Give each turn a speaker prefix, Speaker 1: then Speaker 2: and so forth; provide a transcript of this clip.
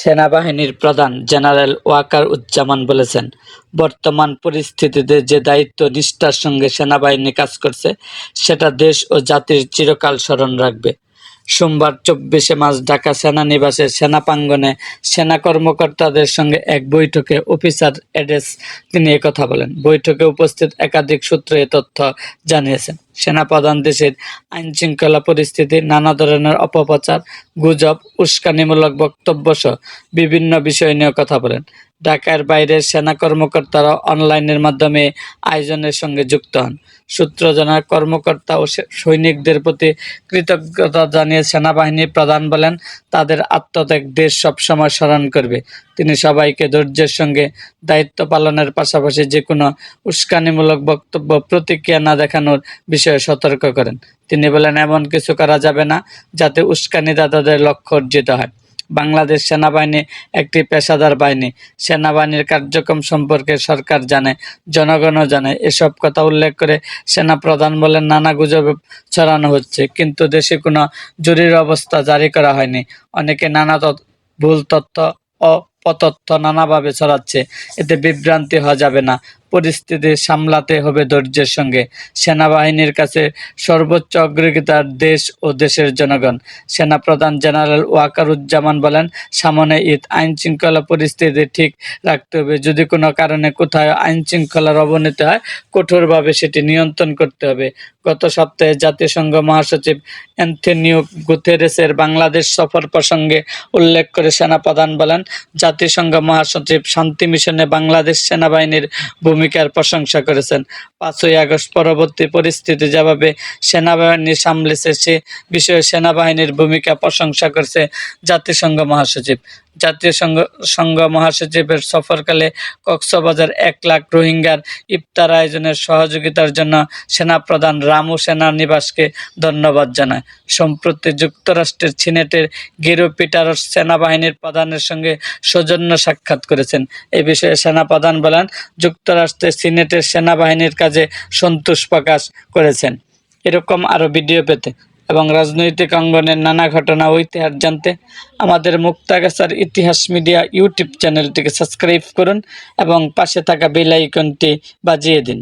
Speaker 1: সেনাবাহিনীর প্রধান জেনারেল ওয়াকার উজ্জামান বলেছেন, বর্তমান পরিস্থিতিতে যে দায়িত্ব নিষ্ঠার সঙ্গে সেনাবাহিনী কাজ করছে, সেটা দেশ ও জাতির চিরকাল স্মরণ রাখবে। সোমবার চব্বিশে মার্চ ঢাকা সেনানিবাসে সেনা প্রাঙ্গণে সেনা কর্মকর্তাদের সঙ্গে এক বৈঠকে অফিসার এডেস তিনি একথা বলেন। বৈঠকে উপস্থিত একাধিক সূত্রে তথ্য জানিয়েছেন। সেনাপ্রধান দেশের আইনশৃঙ্খলা পরিস্থিতি, নানা ধরনের অপপ্রচার, গুজব, উস্কানিমূলক বক্তব্য সহ বিভিন্ন বিষয় নিয়ে কথা বলেন। ঢাকার বাইরের সেনা কর্মকর্তারা অনলাইনের মাধ্যমে আয়োজনের সঙ্গে যুক্ত হন। সূত্র জানায়, কর্মকর্তা ও সৈনিকদের প্রতি কৃতজ্ঞতা জানিয়ে সেনাবাহিনী প্রধান বলেন, তাদের আত্মত্যাগ দেশ সবসময় স্মরণ করবে। তিনি সবাইকে ধৈর্যের সঙ্গে দায়িত্ব পালনের পাশাপাশি যেকোনো উস্কানিমূলক বক্তব্য প্রতিক্রিয়া না দেখানোর বিষয়ে সতর্ক করেন। তিনি বলেন, এমন কিছু করা যাবে না যাতে উস্কানিদাতাদের লক্ষ্য অর্জিত হয়। বাংলাদেশ সেনাবাহিনী একটি পেশাদার বাহিনী। সেনাবাহিনীর কার্যক্রম সম্পর্কে সরকার জানে, জনগণও জানে। এসব কথা উল্লেখ করে সেনা প্রধান বলেন, নানা গুজব ছড়ানো হচ্ছে, কিন্তু দেশে কোনো জরুরি অবস্থা জারি করা হয়নি। অনেকে নানা ভুল তথ্য, ও অপতথ্য নানাভাবে ছড়াচ্ছে। এতে বিভ্রান্তি হওয়া যাবে না। পরিস্থিতি সামলাতে হবে ধৈর্যের সঙ্গে। সেনাবাহিনীর কাছে সর্বোচ্চ অগ্রাধিকার দেশ ও দেশের জনগণ। সেনাপ্রধান জেনারেল ওয়াকারুজ্জামান বলেন, সামনে ঈদ, আইন শৃঙ্খলা পরিস্থিতি ঠিক রাখতে হবে। যদি কোনো কারণে কোথায় আইন শৃঙ্খলার অবনতি হয়, কঠোরভাবে সেটি নিয়ন্ত্রণ করতে হবে। গত সপ্তাহে জাতিসংঘ মহাসচিব অ্যান্থনিও গুথেরেসের বাংলাদেশ সফর প্রসঙ্গে উল্লেখ করে সেনাপ্রধান বলেন, জাতিসংঘ মহাসচিব শান্তি মিশনে বাংলাদেশ সেনাবাহিনীর ভূমিকার প্রশংসা করেছেন। পাঁচই আগস্ট পরবর্তী পরিস্থিতি যেভাবে সেনাবাহিনী সামলেছে সে বিষয়ে সেনাবাহিনীর ভূমিকা প্রশংসা করেছে জাতিসংঘ মহাসচিব। জাতীয় সংঘ সংঘ মহাসচিবের সফরকালে কক্সবাজার এক লাখ রোহিঙ্গার ইফতার আয়োজনের সহযোগিতার জন্য সেনাপ্রধান রামু সেনানিবাসকে ধন্যবাদ জানায়। সম্প্রতি যুক্তরাষ্ট্রের সিনেটের গেরো পিটারস সেনাবাহিনীর প্রধানের সঙ্গে সৌজন্য সাক্ষাৎ করেছেন। এ বিষয়ে সেনাপ্রধান বলেন, যুক্তরাষ্ট্রের সিনেটের সেনাবাহিনীর কাজে সন্তোষ প্রকাশ করেছেন। এরকম আরও ভিডিও পেতে এবং রাজনৈতিক অঙ্গনের নানা ঘটনা ও ইতিহাস জানতে আমাদের মুক্তাগাছার ইতিহাস মিডিয়া ইউটিউব চ্যানেলটিকে সাবস্ক্রাইব করুন এবং পাশে থাকা বেল আইকনটি বাজিয়ে দিন